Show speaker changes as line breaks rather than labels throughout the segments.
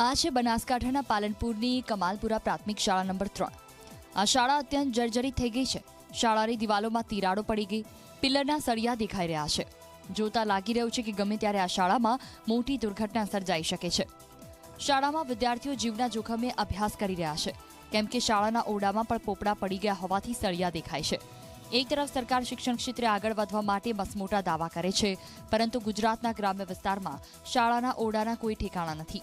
આ છે બનાસકાંઠાના પાલનપુરની કમાલપુરા પ્રાથમિક શાળા નંબર ત્રણ. આ શાળા અત્યંત જર્જરિત થઈ ગઈ છે. શાળાની દિવાલોમાં તિરાડો પડી ગઈ. પિલરના સળિયા દેખાઈ રહ્યા છે. જોતા લાગી રહ્યું છે કે ગમે ત્યારે આ શાળામાં મોટી દુર્ઘટના સર્જાઈ શકે છે. શાળામાં વિદ્યાર્થીઓ જીવના જોખમે અભ્યાસ કરી રહ્યા છે. કેમ કે શાળાના ઓરડામાં પણ પોપડા પડી ગયા હોવાથી સળિયા દેખાય છે. એક તરફ સરકાર શિક્ષણ ક્ષેત્રે આગળ વધવા માટે મસમોટા દાવા કરે છે, પરંતુ ગુજરાતના ગ્રામ્ય વિસ્તારમાં શાળાના ઓરડાના કોઈ ઠેકાણા નથી.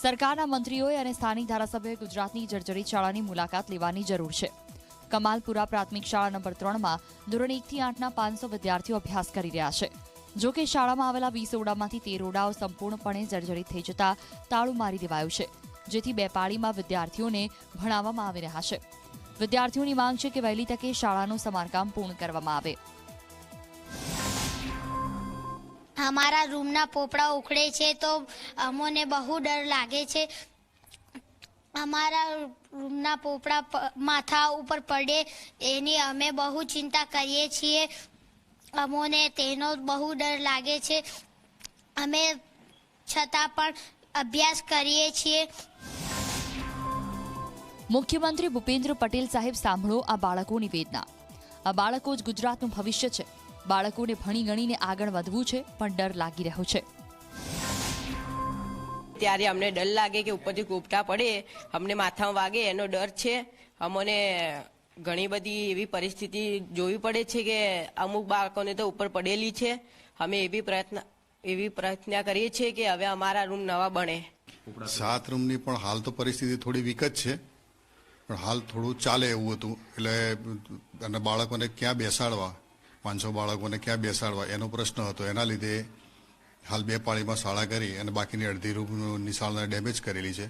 સરકારના મંત્રીઓએ અને સ્થાનિક ધારાસભ્યોએ ગુજરાતની જર્જરિત શાળાની મુલાકાત લેવાની જરૂર છે. કમાલપુરા પ્રાથમિક શાળા નંબર ત્રણમાં ધોરણ એકથી આઠના પાંચસો વિદ્યાર્થીઓ અભ્યાસ કરી રહ્યા છે. જો કે શાળામાં આવેલા વીસ ઓરડામાંથી તેર ઓરડાઓ સંપૂર્ણપણે જર્જરિત થઈ જતા તાળું મારી દેવાયું છે, જેથી બે પાળીમાં વિદ્યાર્થીઓને ભણાવવામાં આવી રહ્યા છે. વિદ્યાર્થીઓની માંગ છે કે વહેલી તકે શાળાનું સમારકામ પૂર્ણ કરવામાં આવે.
અમારા રૂમના પોપડા ઉખડે છે તો અમોને બહુ ડર લાગે છે. અમારા રૂમના પોપડા માથા ઉપર પડે એની અમે બહુ ચિંતા કરીએ છીએ. અમોને તેનો બહુ ડર લાગે છે. અમે છતાં પણ અભ્યાસ કરીએ છીએ.
મુખ્યમંત્રી ભૂપેન્દ્ર પટેલ સાહેબ સાંભળો આ બાળકોની વેદના. આ બાળકો જ ગુજરાતનું ભવિષ્ય છે. બાળકોને ભણી ગણીને આગળ વધવું છે પણ ડર લાગી રહ્યો છે.
ત્યારે અમને ડર લાગે કે ઉપરથી કોપટા પડે અમને માથામાં વાગે એનો ડર છે. અમને ઘણી બધી એવી પરિસ્થિતિ જોવી પડે છે કે અમુક બાળકોને તો ઉપર પડેલી છે. અમે એવી પ્રયત્ન એવી પ્રયત્ન કરીએ છીએ કે હવે અમારા રૂમ નવા બને.
સાત રૂમની પણ હાલ તો પરિસ્થિતિ થોડી વિકટ છે. પણ હાલ થોડું ચાલે એવું હતું. એટલે અને બાળકોને ક્યાં બેસાડવા? પાંચસો બાળકોને ક્યાં બેસાડવા? એનો પ્રશ્ન હતો. એના લીધે હાલ બે પાળીમાં શાળા કરી અને બાકીની અડધી રૂમની શાળાને ડેમેજ કરેલી છે.